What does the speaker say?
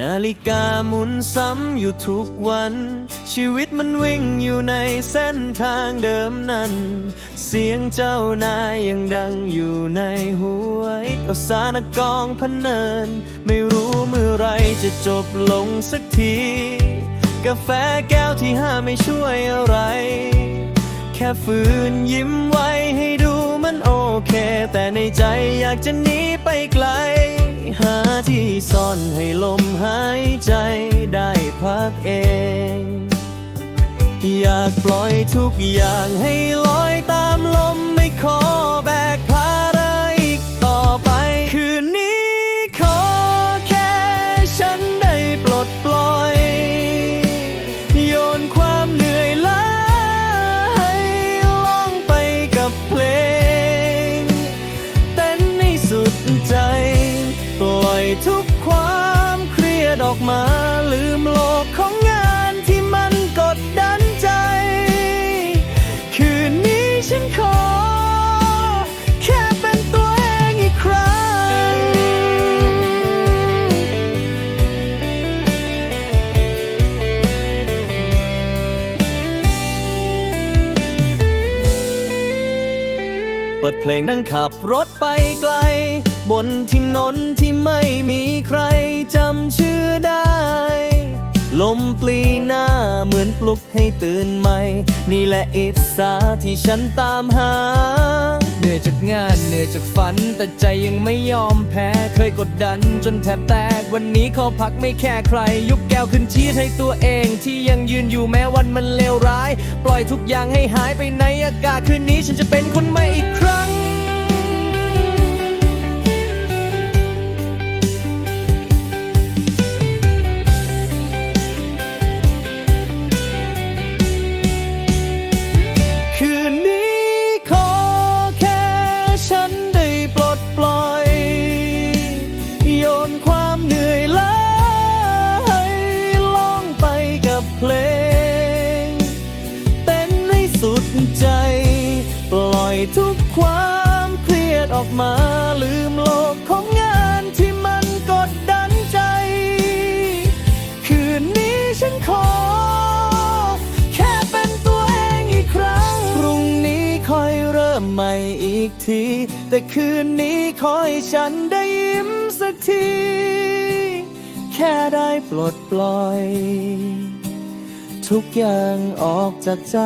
นาฬิกาหมุนซ้ำอยู่ทุกวัน ชีวิตมันวิ่งอยู่ในเส้นทางเดิมนั้น เสียงเจ้านายยังดังอยู่ในหัวก็สารกองพันเนิน ไม่รู้เมื่อไรจะจบลงสักที กาแฟแก้วที่ห้าไม่ช่วยอะไร แค่ฝืนยิ้มไว้ให้ดูมันโอเค แต่ในใจอยากจะหนีไปไกล หาที่ซ่อนให้ลม หายใจได้พักเอง อยากปล่อยทุกอย่างให้ลอยตามลมไม่ขอแบกภาระอีกต่อไป คืนนี้ขอแค่ฉันได้ปลดปล่อย โยนความเหนื่อยล้าให้ล่องไปกับเพลง เต้นให้สุดใจ ปล่อยทุก ออกมาลืมโลกของงานที่มันกดดันใจ คืนนี้ฉันขอ แค่เป็นตัวเองอีกครั้ง เปิดเพลงนั่งขับรถไปไกล บนที่นนที่ไม่มีใคร ปลีหน้าเหมือนปลุกให้ตื่นใหม่ นี่แหละอิสาที่ฉันตามหา เหนื่อยจากงานเหนื่อยจากฝัน แต่ใจยังไม่ยอมแพ้ เคยกดดันจนแทบแตก วันนี้ขอพักไม่แค่ใคร ยุบแก้วขึ้นชี้ให้ตัวเองที่ยังยืนอยู่แม้วันมันเลวร้าย ปล่อยทุกอย่างให้หายไปในอากาศคืนนี้ฉันจะเป็นคนใหม่อีกครั้ง ความเครียดออกมาลืมโลกของงานที่มันกดดันใจ คืนนี้ฉันขอ แค่เป็นตัวเองอีกครั้ง พรุ่งนี้ค่อยเริ่มใหม่อีกที แต่คืนนี้ขอให้ฉันได้ยิ้มสักที แค่ได้ปลดปล่อย ทุกอย่างออกจากใจ